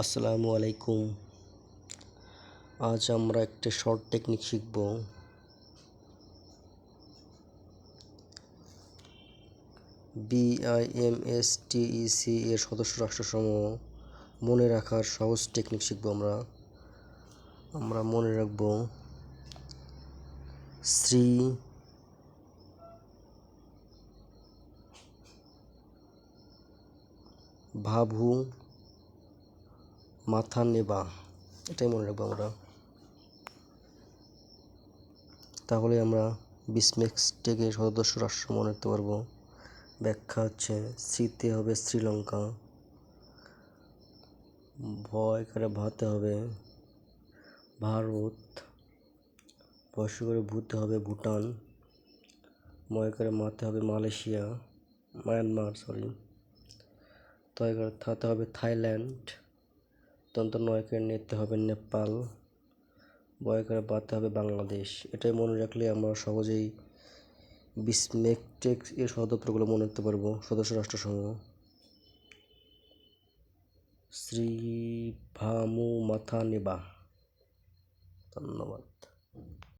আসসালামু আলাইকুম। আজ আমরা একটা শর্ট টেকনিক শিখব। বিআইএমএসটিইসি এর সদস্য রাষ্ট্রসমূহ মনে রাখার সহজ টেকনিক শিখব আমরা। আমরা মনে রাখব শ্রী ভাভু মাথা নেবা, এটাই মনে রাখব আমরা। তাহলে আমরা বিসমেক্স টেকের সদস্য রাষ্ট্র মনে রাখতে পারব। ব্যাখ্যা হচ্ছে শ্রীতে হবে শ্রীলঙ্কা। ভয় করে ভাতে হবে ভারত। বয়স করে ভূতে হবে ভুটান। ময় করে মাতে হবে মালয়েশিয়া। মায়ানমার সরি তয় করে থাতে হবে থাইল্যান্ড। তন্ত নয়কে নিতে হবে নেপাল। বয় বাড়তে হবে বাংলাদেশ। এটাই মনে রাখলে আমরা সহজেই বিসমেকটেক্স এর সদপ্তরগুলো মনে রাখতে পারব সদস্য রাষ্ট্রসমূহ শ্রী ভামু মাথা নেবা। ধন্যবাদ।